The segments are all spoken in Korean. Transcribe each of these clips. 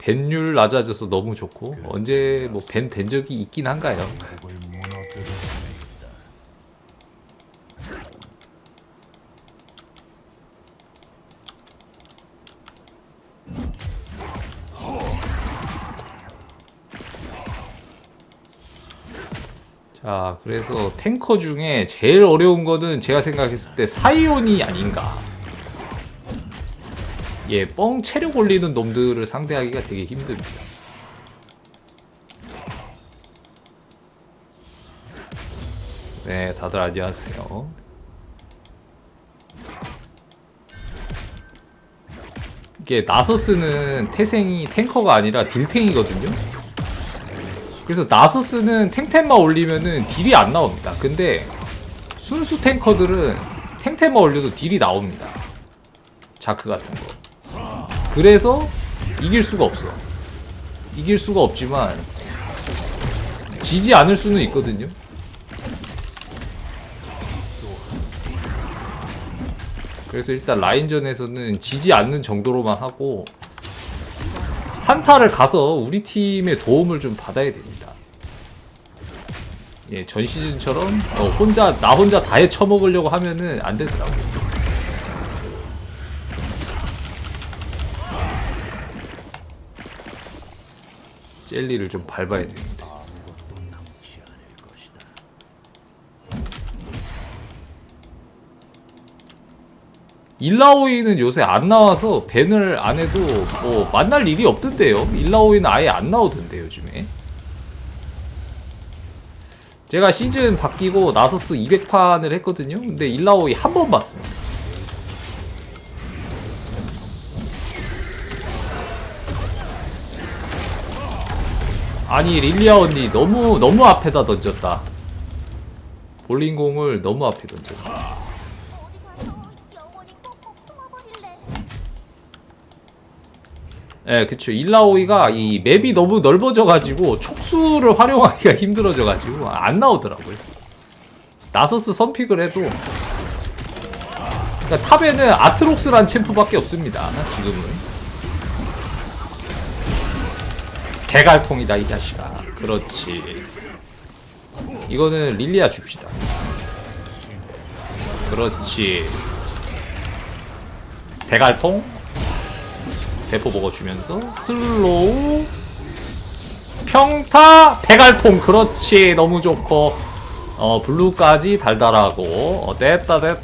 벤율 낮아져서 너무 좋고 언제 뭐벤된 적이 있긴 한가요? 자, 그래서 탱커 중에 제일 어려운 거는 제가 생각했을 때 사이온이 아닌가. 예, 뻥 체력 올리는 놈들을 상대하기가 되게 힘듭니다. 네, 다들 안녕하세요. 이게 나서스는 태생이 탱커가 아니라 딜탱이거든요. 그래서 나서스는 탱템만 올리면은 딜이 안 나옵니다. 근데 순수 탱커들은 탱템만 올려도 딜이 나옵니다. 자크 같은 거. 그래서 이길 수가 없어. 이길 수가 없지만 지지 않을 수는 있거든요. 그래서 일단 라인전에서는 지지 않는 정도로만 하고 한타를 가서 우리 팀의 도움을 좀 받아야 됩니다. 예, 전 시즌처럼 어, 혼자 나 혼자 다 해 쳐먹으려고 하면은 안 되더라고요. 젤리를 좀 밟아야 것이다. 일라오이는 요새 안 나와서 밴을 안 해도 뭐 만날 일이 없던데요. 일라오이는 아예 안 나오던데 요즘에. 제가 시즌 바뀌고 나서스 200판을 했거든요. 근데 일라오이 한 번 봤습니다. 아니 릴리아 언니 너무 너무 앞에다 던졌다. 볼링공을 너무 앞에 던졌다. 예, 그쵸. 일라오이가 이 맵이 너무 넓어져가지고 촉수를 활용하기가 힘들어져가지고 안 나오더라고요. 나서스 선픽을 해도 그러니까 탑에는 아트록스란 챔프밖에 없습니다. 지금은. 대갈통이다 이 자식아. 그렇지. 이거는 릴리아 줍시다. 그렇지. 대갈통. 대포 먹어주면서 슬로우 평타 대갈통 그렇지 너무 좋고 어 블루까지 달달하고 어 됐다 됐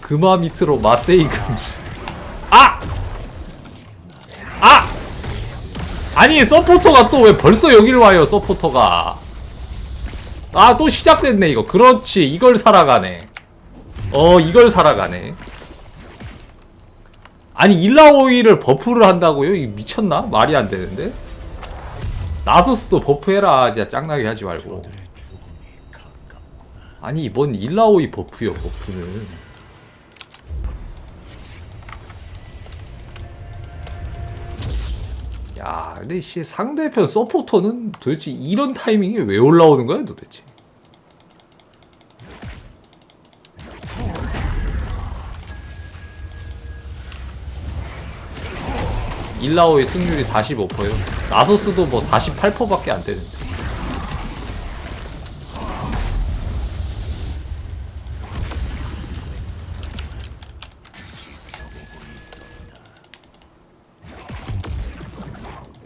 금화 밑으로 마세이 금지 아니 서포터가 또 왜 벌써 여길 와요 서포터가 아 또 시작됐네 이거 그렇지 이걸 살아가네 어 이걸 살아가네 아니 일라오이를 버프를 한다고요? 이 미쳤나? 말이 안 되는데. 나소스도 버프해라. 진짜 짱나게 하지 말고. 아니 뭔 일라오이 버프요 버프는. 야, 근데 씨 상대편 서포터는 도대체 이런 타이밍에 왜 올라오는 거야 도대체? 일라오의 승률이 45%요. 나소스도 뭐 48%밖에 안 되는데.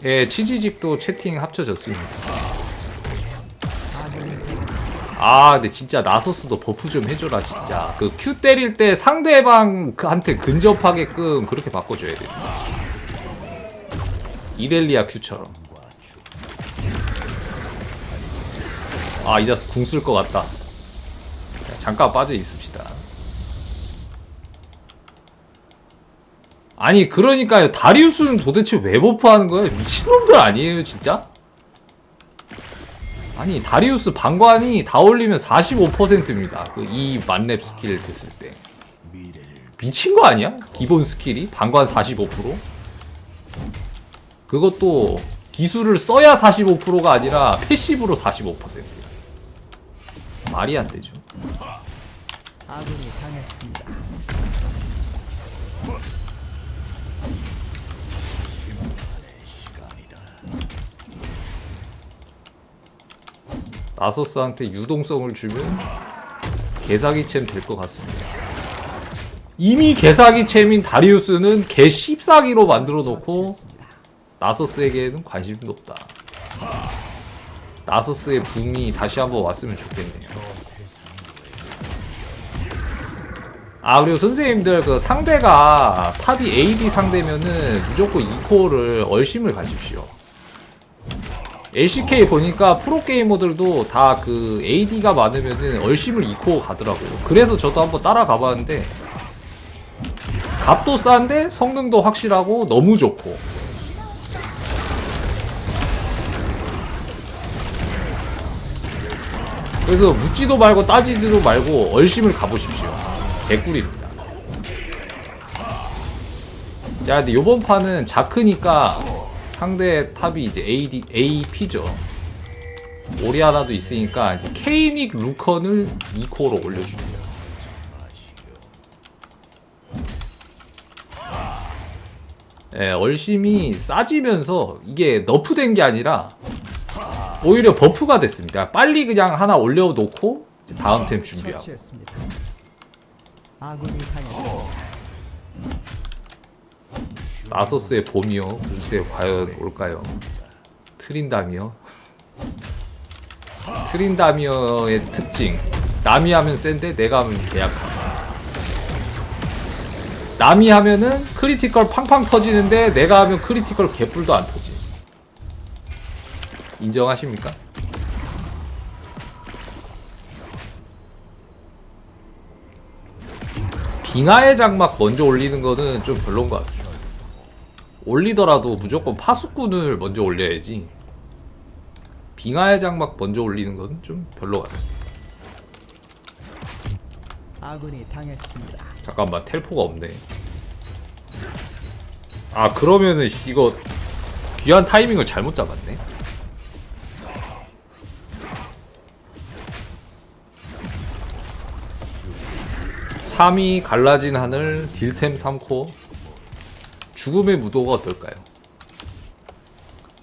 예, 치지직도 채팅 합쳐졌습니다. 아, 근데 진짜 나소스도 버프 좀 해줘라, 진짜. 그 Q 때릴 때 상대방한테 근접하게끔 그렇게 바꿔줘야 돼. 이렐리아 Q처럼. 아, 이자스 궁 쓸 것 같다. 자, 잠깐 빠져 있읍시다. 아니, 그러니까요. 다리우스는 도대체 왜 버프하는 거예요? 미친놈들 아니에요, 진짜? 아니, 다리우스 방관이 다 올리면 45%입니다. 그 이 만렙 스킬 됐을 때. 미친 거 아니야? 기본 스킬이? 방관 45%? 그것도 기술을 써야 45%가 아니라 패시브로 45%. 말이 안 되죠. 아군이 당했습니다. 나소스한테 유동성을 주면 개사기챔 될 것 같습니다. 이미 개사기챔인 다리우스는 개 씹사기로 만들어 놓고. 나소스에게는 관심도 없다. 나소스의 붕이 다시 한번 왔으면 좋겠네요. 아 그리고 선생님들 그 상대가 탑이 AD 상대면은 무조건 2코어를 얼심을 가십시오. LCK 보니까 프로게이머들도 다 그 AD가 많으면은 얼심을 2코어 가더라고요. 그래서 저도 한번 따라가 봤는데 값도 싼데 성능도 확실하고 너무 좋고 그래서 묻지도 말고 따지지도 말고 얼심을 가보십시오. 개꿀입니다. 자, 근데 요번 판은 자크니까 상대 탑이 이제 AD, AP죠. 오리아나도 있으니까 이제 케이닉 루컨을 2코어로 올려줍니다. 예, 얼심이 싸지면서 이게 너프된 게 아니라 오히려 버프가 됐습니다. 빨리 그냥 하나 올려놓고 다음 템 준비하고. 나소스의 봄이요. 글쎄 과연 올까요? 트린다미어. 트린다미어의 특징. 남이 하면 센데 내가 하면 계약함. 남이 하면은 크리티컬 팡팡 터지는데 내가 하면 크리티컬 개뿔도 안 터지. 인정하십니까? 빙하의 장막 먼저 올리는 거는 좀 별론 것 같습니다. 올리더라도 무조건 파수꾼을 먼저 올려야지. 빙하의 장막 먼저 올리는 건 좀 별로 같습니다. 아군이 당했습니다. 잠깐만 텔포가 없네. 아 그러면은 이거 귀한 타이밍을 잘못 잡았네. 삼위 갈라진 하늘 딜템 3코 죽음의 무도가 어떨까요?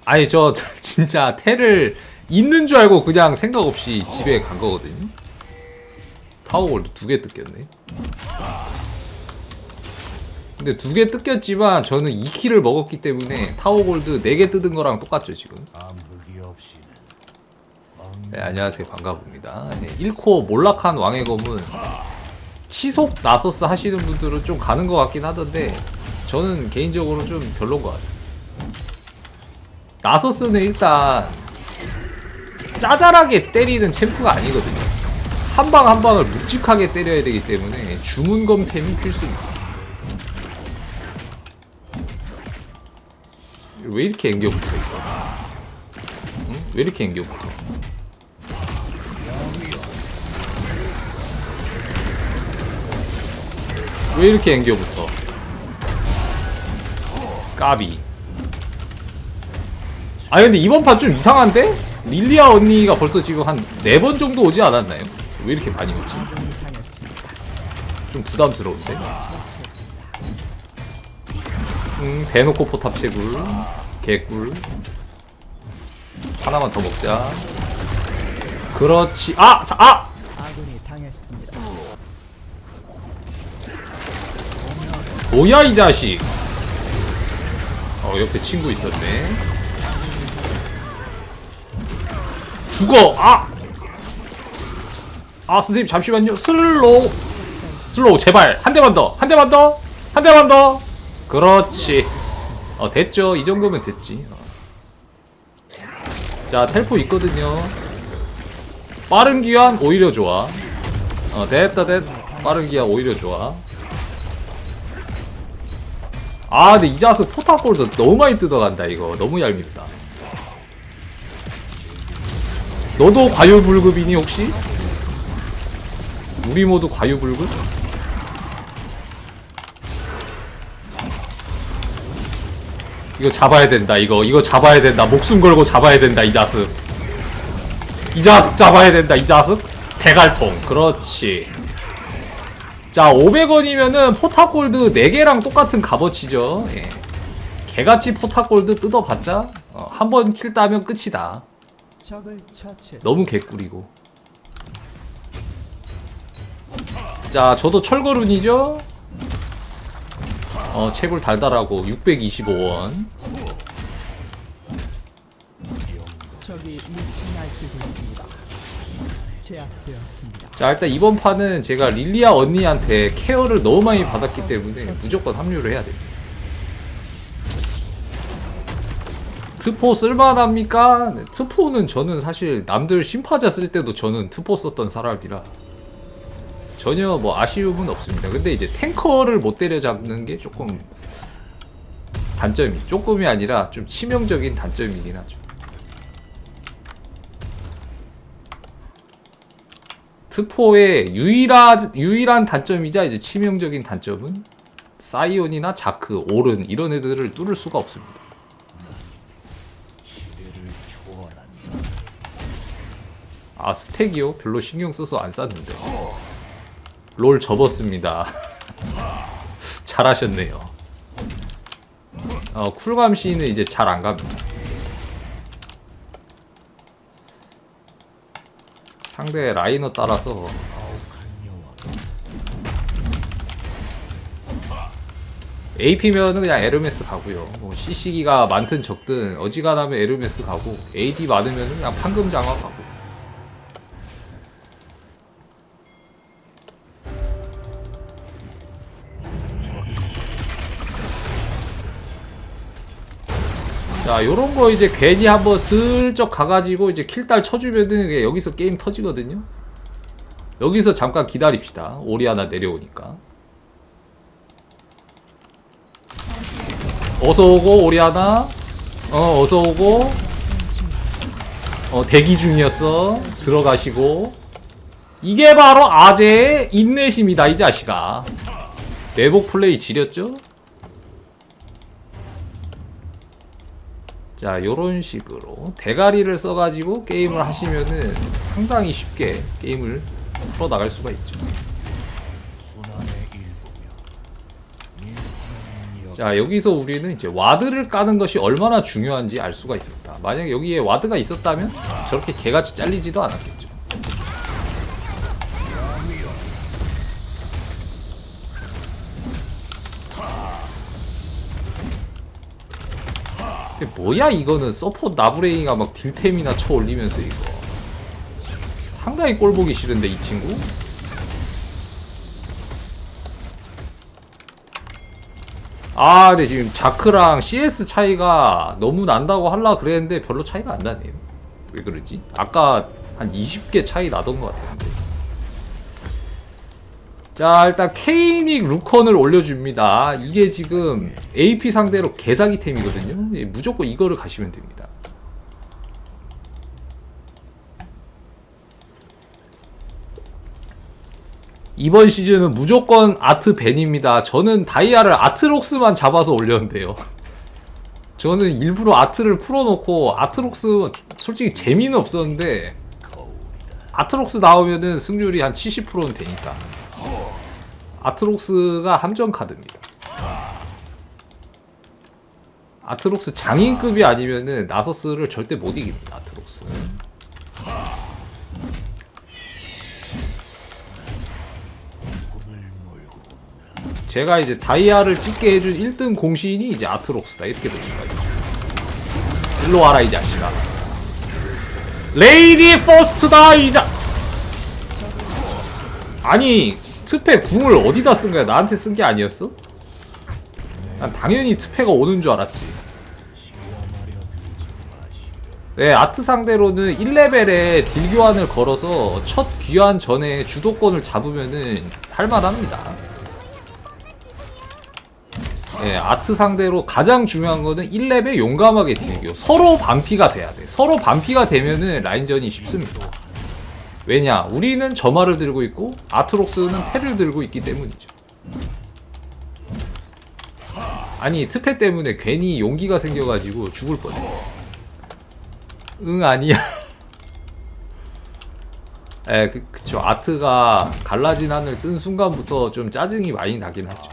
아니 저 진짜 텔을 있는 줄 알고 그냥 생각 없이 집에 간 거거든요. 타워골드 두 개 뜯겼네. 근데 두 개 뜯겼지만 저는 2킬을 먹었기 때문에 타워골드 4개 뜯은 거랑 똑같죠 지금 네 안녕하세요 반가봅니다 네, 1코 몰락한 왕의 검은 치속 나서스 하시는 분들은 좀 가는 것 같긴 하던데 저는 개인적으로 좀 별론 것 같아요 나서스는 일단 짜잘하게 때리는 챔프가 아니거든요 한 방 한 방을 묵직하게 때려야 되기 때문에 주문검템이 필수입니다 왜 이렇게 앵겨 붙어 이거? 응? 왜 이렇게 앵겨 붙어? 왜 이렇게 앵겨 붙어? 까비. 아 근데 이번 판 좀 이상한데? 릴리아 언니가 벌써 지금 한 네 번 정도 오지 않았나요? 왜 이렇게 많이 오지? 좀 부담스러운데? 음, 대놓고 포탑 채굴. 개꿀. 하나만 더 먹자. 그렇지. 아! 자, 아! 뭐야, 이 자식. 어, 옆에 친구 있었네. 죽어! 아! 아, 선생님, 잠시만요. 슬로우. 슬로우, 제발. 한 대만 더. 한 대만 더. 한 대만 더. 그렇지. 어, 됐죠. 이 정도면 됐지. 어. 자, 텔포 있거든요. 빠른 기한 오히려 좋아. 어, 됐다, 됐. 빠른 기한 오히려 좋아. 아, 근데 이자스 포탑골도 너무 많이 뜯어간다, 이거. 너무 얄밉다. 너도 과유불급이니, 혹시? 우리 모두 과유불급? 이거 잡아야 된다, 이거. 이거 잡아야 된다. 목숨 걸고 잡아야 된다, 이 자식. 이 자식 잡아야 된다, 이 자식. 대갈통. 그렇지. 자, 500원이면은 포탑골드 4개랑 똑같은 값어치죠. 예. 개같이 포탑골드 뜯어봤자, 어, 한번 킬 따면 끝이다. 너무 개꿀이고 자 저도 철거룬이죠 어 채굴 달달하고 625원 적이 미쳐 날뛰고 있습니다. 제압되었습니다. 자 일단 이번 판은 제가 릴리아 언니한테 케어를 너무 많이 받았기 때문에 무조건 합류를 해야 됩니다 트포 쓸만합니까? 네, 트포는 저는 사실 남들 심파자 쓸 때도 저는 트포 썼던 사람이라 전혀 뭐 아쉬움은 없습니다. 근데 이제 탱커를 못 때려잡는 게 조금 단점이 조금이 아니라 좀 치명적인 단점이긴 하죠. 트포의 유일한 유일한 단점이자 이제 치명적인 단점은 사이온이나 자크, 오른 이런 애들을 뚫을 수가 없습니다. 아 스택이요? 별로 신경 써서 안 쌌는데 롤 접었습니다 잘하셨네요 어, 쿨감 시는 이제 잘 안 갑니다 상대 라이너 따라서 AP면은 그냥 에르메스 가고요. 뭐 CC기가 많든 적든 어지간하면 에르메스 가고 AD 많으면은 그냥 판금 장화 가고. 자, 요런 거 이제 괜히 한번 슬쩍 가가지고 이제 킬딸 쳐주면은 여기서 게임 터지거든요. 여기서 잠깐 기다립시다. 오리아나 내려오니까. 어서 오고 오리아나. 어, 어서 오고. 어, 대기 중이었어. 들어가시고. 이게 바로 아재의 인내심이다, 이 자식아. 내복 플레이 지렸죠? 자, 요런 식으로 대가리를 써가지고 게임을 하시면은 상당히 쉽게 게임을 풀어나갈 수가 있죠. 자, 여기서 우리는 이제 와드를 까는 것이 얼마나 중요한지 알 수가 있었다. 만약 여기에 와드가 있었다면 저렇게 개같이 잘리지도 않았겠죠. 근데 뭐야 이거는 서포트 나브레이가 막 딜템이나 쳐 올리면서 이거. 상당히 꼴 보기 싫은데 이 친구? 아 근데 지금 자크랑 CS 차이가 너무 난다고 할라 그랬는데 별로 차이가 안 나네요. 왜 그러지? 아까 한 20개 차이 나던 것 같았는데 자 일단 케이닉 루컨을 올려줍니다 이게 지금 AP 상대로 개사기템이거든요 예, 무조건 이거를 가시면 됩니다 이번 시즌은 무조건 아트 벤입니다. 저는 다이아를 아트록스만 잡아서 올렸는데요. 저는 일부러 아트를 풀어놓고 아트록스 솔직히 재미는 없었는데 아트록스 나오면은 승률이 한 70%는 되니까 아트록스가 함정 카드입니다. 아트록스 장인급이 아니면은 나서스를 절대 못 이깁니다. 아트록스. 제가 이제 다이아를 찍게 해준 1등 공신이 이제 아트록스다 이렇게 됩니다 일로 와라 이 자식아 레이디 퍼스트다 이자 아니 트페 궁을 어디다 쓴 거야 나한테 쓴 게 아니었어? 난 당연히 트페가 오는 줄 알았지. 네 아트 상대로는 1레벨에 딜 교환을 걸어서 첫 귀환 전에 주도권을 잡으면은 할만합니다 네, 아트 상대로 가장 중요한 거는 1렙에 용감하게 딜교. 서로 반피가 돼야 돼. 서로 반피가 되면은 라인전이 쉽습니다. 왜냐? 우리는 점화를 들고 있고 아트록스는 테를 들고 있기 때문이죠. 아니 트페 때문에 괜히 용기가 생겨가지고 죽을 뻔해. 응 아니야. 에 그, 그쵸 아트가 갈라진 하늘 뜬 순간부터 좀 짜증이 많이 나긴 하죠.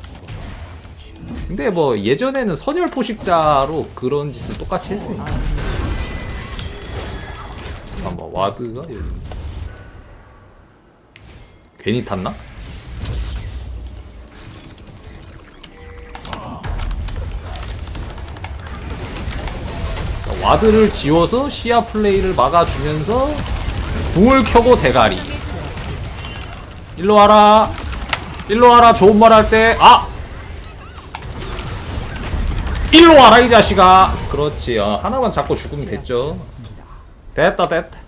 근데 뭐 예전에는 선열 포식자로 그런 짓을 똑같이 했으니까. 잠깐만 와드가 여기 괜히 탔나? 자, 와드를 지워서 시야 플레이를 막아주면서 궁을 켜고 대가리. 일로 와라. 일로 와라. 좋은 말 할 때. 아! 일로 와라 이 자식아. 그렇지. 어, 하나만 잡고 죽으면 됐죠. 됐다 됐다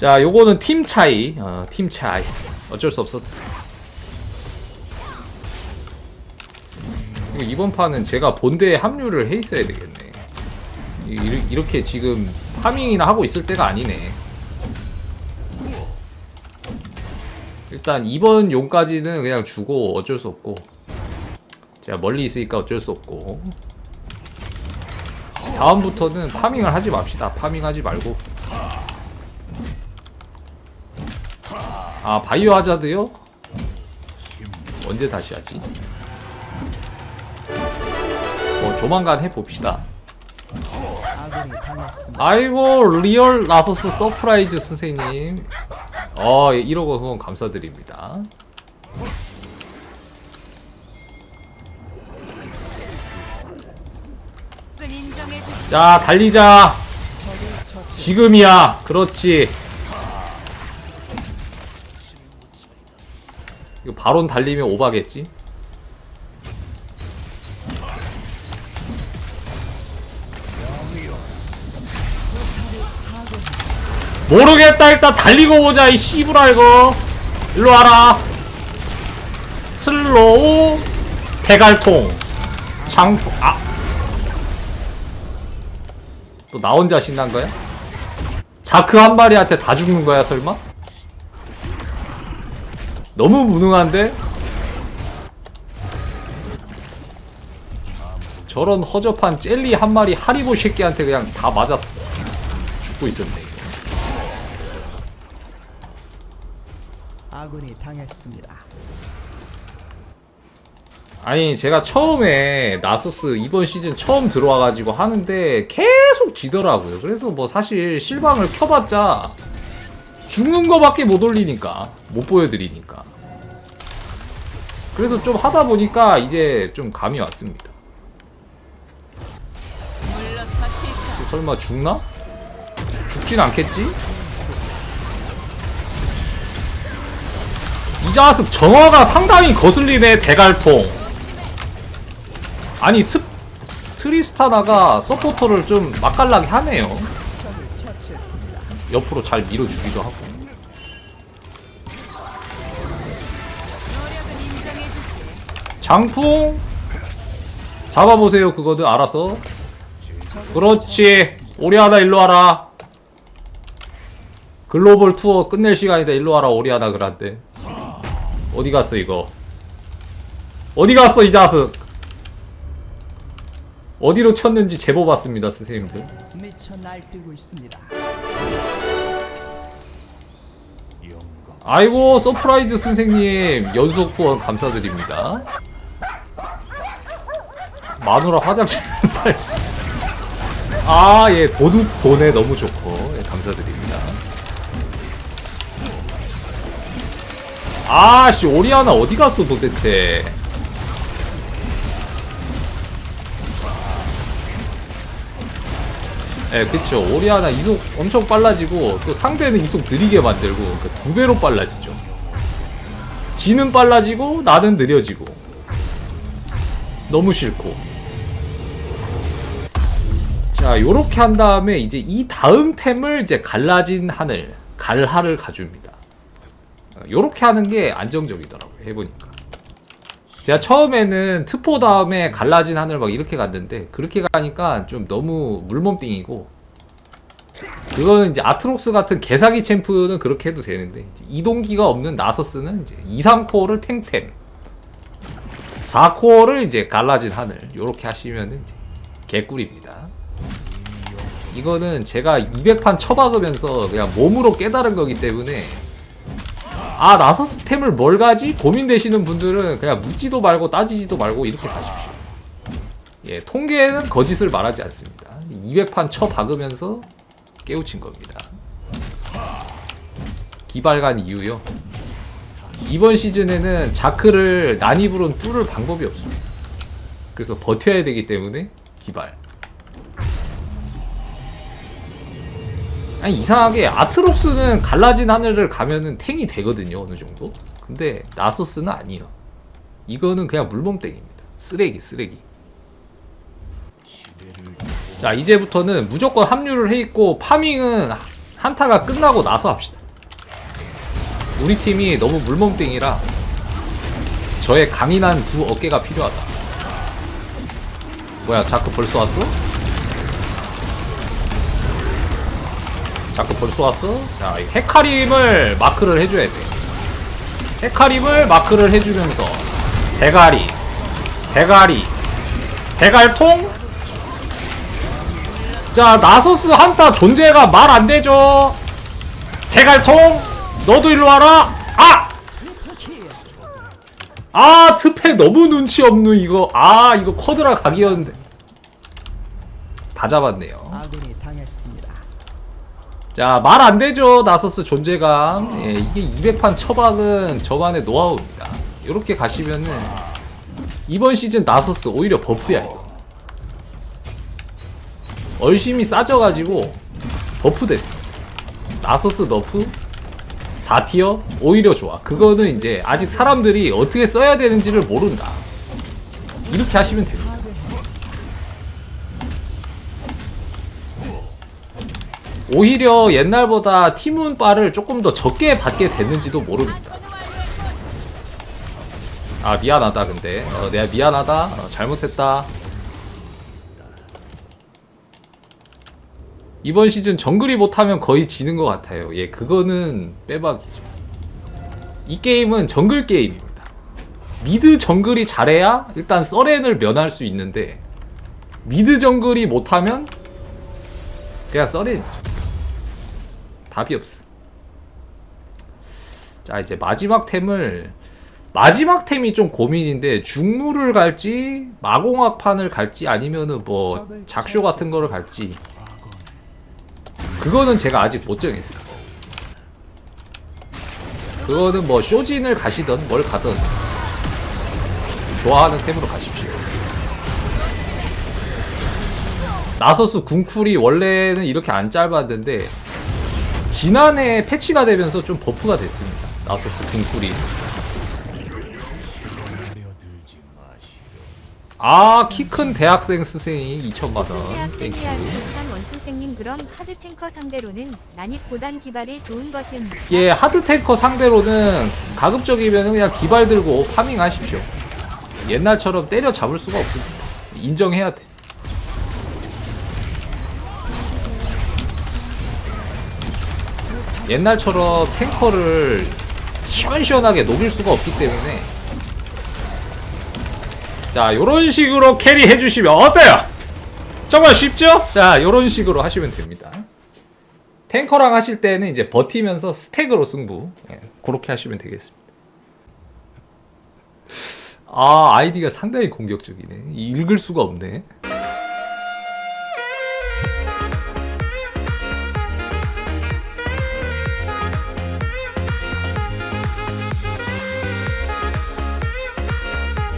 자 요거는 팀 차이. 어, 팀 차이. 어쩔 수 없었다 이거 이번 판은 제가 본대에 합류를 해 있어야 되겠네. 이- 이- 이렇게 지금 파밍이나 하고 있을 때가 아니네. 일단 이번 용까지는 그냥 주고 어쩔 수 없고. 제가 멀리 있으니까 어쩔 수 없고. 다음부터는 파밍을 하지 맙시다. 파밍하지 말고 아 바이오 하자드요? 언제 다시 하지? 뭐 조만간 해봅시다. 아이고 리얼 나소스 서프라이즈 선생님 어 1억 원 후원 감사드립니다 자 달리자. 지금이야 그렇지 바론 달리면 오바겠지? 모르겠다 일단 달리고 보자 이 씨부라 이거. 일로 와라. 슬로우 대갈통. 장풍 아또 나 혼자 신난 거야? 자크 한 마리한테 다 죽는 거야 설마? 너무 무능한데? 저런 허접한 젤리 한 마리 하리보 새끼한테 그냥 다 맞아 죽고 있었네. 아군이 당했습니다. 아니 제가 처음에 나소스 이번 시즌 처음 들어와가지고 하는데 계속 지더라고요 그래서 뭐 사실 실방을 켜봤자 죽는 거밖에 못 올리니까 못 보여드리니까 그래서 좀 하다 보니까 이제 좀 감이 왔습니다 설마 죽나? 죽진 않겠지? 이 자식 정화가 상당히 거슬리네 대갈통 아니 트, 트리스타나가 서포터를 좀 맛깔나게 하네요. 옆으로 잘 밀어주기도 하고 장풍? 잡아보세요 그거들 알아서. 그렇지. 오리아나 일로 와라. 글로벌 투어 끝낼 시간이다. 일로 와라 오리아나 그란데 어디 갔어 이거? 어디 갔어 이 자식? 어디로 쳤는지 제보 받습니다 선생님들. 아이고 서프라이즈 선생님. 연속 후원 감사드립니다 마누라 화장실 살 아예 도둑 돈에 너무 좋고 예, 감사드립니다 아씨 오리아나 어디 갔어 도대체 예, 그쵸. 오리아나 이속 엄청 빨라지고, 또 상대는 이속 느리게 만들고, 그러니까 두 배로 빨라지죠. 지는 빨라지고, 나는 느려지고. 너무 싫고. 자, 요렇게 한 다음에, 이제 이 다음 템을 이제 갈라진 하늘, 갈하를 가줍니다. 어, 요렇게 하는 게 안정적이더라고요, 해보니까. 제가 처음에는 트포 다음에 갈라진 하늘 막 이렇게 갔는데 그렇게 가니까 좀 너무 물몸띵이고 그거는 이제 아트록스 같은 개사기 챔프는 그렇게 해도 되는데 이동기가 없는 나서스는 이제 2, 3코어를 탱템 4코어를 이제 갈라진 하늘 요렇게 하시면은 이제 개꿀입니다 이거는 제가 200판 쳐박으면서 그냥 몸으로 깨달은 거기 때문에 아 나서스 템을 뭘 가지? 고민되시는 분들은 그냥 묻지도 말고 따지지도 말고 이렇게 가십시오. 예, 통계는 거짓을 말하지 않습니다. 200판 쳐 박으면서 깨우친 겁니다. 기발간 이유요. 이번 시즌에는 자크를 난입으로는 뚫을 방법이 없습니다. 그래서 버텨야 되기 때문에 기발. 아니 이상하게 아트록스는 갈라진 하늘을 가면은 탱이 되거든요 어느 정도. 근데 나소스는 아니에요. 이거는 그냥 물몸땡입니다. 쓰레기 쓰레기. 자 이제부터는 무조건 합류를 해 있고 파밍은 한타가 끝나고 나서 합시다. 우리 팀이 너무 물몸땡이라 저의 강인한 두 어깨가 필요하다. 뭐야 자크 벌써 왔어? 자크 벌써 왔어? 자 이 헤카림을 마크를 해줘야 돼. 헤카림을 마크를 해주면서. 대가리. 대가리. 대갈통? 자 나소스 한타 존재가 말 안 되죠? 대갈통? 너도 일로 와라. 아! 아 트팩 너무 눈치 없는 이거. 아 이거 쿼드라 각이었는데. 다 잡았네요. 자 말 안 되죠 나소스 존재감. 예, 이게 200판 처박은 저만의 노하우입니다. 이렇게 가시면은 이번 시즌 나소스 오히려 버프야 이거. 얼심이 싸져가지고 버프 됐어. 나소스 너프 4티어 오히려 좋아. 그거는 이제 아직 사람들이 어떻게 써야 되는지를 모른다. 이렇게 하시면 됩니다 오히려 옛날보다 티문 바를 조금 더 적게 받게 됐는지도 모릅니다. 아 미안하다 근데 어, 내가 미안하다 어, 잘못했다. 이번 시즌 정글이 못하면 거의 지는 것 같아요. 예 그거는 빼박이죠. 이 게임은 정글 게임입니다. 미드 정글이 잘해야 일단 서렌을 면할 수 있는데 미드 정글이 못하면 그냥 서렌이죠. 답이 없어. 자 이제 마지막 템을 마지막 템이 좀 고민인데 중무를 갈지 마공학판을 갈지 아니면은 뭐 작쇼 같은 거를 갈지 그거는 제가 아직 못 정했어요. 그거는 뭐 쇼진을 가시던 뭘 가든 좋아하는 템으로 가십시오. 나서스 궁쿨이 원래는 이렇게 안 짧았는데 지난해 패치가 되면서 좀 버프가 됐습니다. 나소스 마시오. 아, 키 큰 대학생 스생이 2천만 원. 땡큐. 대학생이야 이찬 원수생님 그럼 하드 탱커 상대로는 난입보단 기발이 좋은 것입니다. 예, 하드 탱커 상대로는 가급적이면 그냥 기발 들고 파밍 하십시오. 옛날처럼 때려 잡을 수가 없습니다. 인정해야 돼. 옛날처럼 탱커를 시원시원하게 녹일 수가 없기 때문에. 자 요런 식으로 캐리 해주시면 어때요? 정말 쉽죠? 자 요런 식으로 하시면 됩니다. 탱커랑 하실 때는 이제 버티면서 스택으로 승부. 예, 그렇게 하시면 되겠습니다. 아 아이디가 상당히 공격적이네. 읽을 수가 없네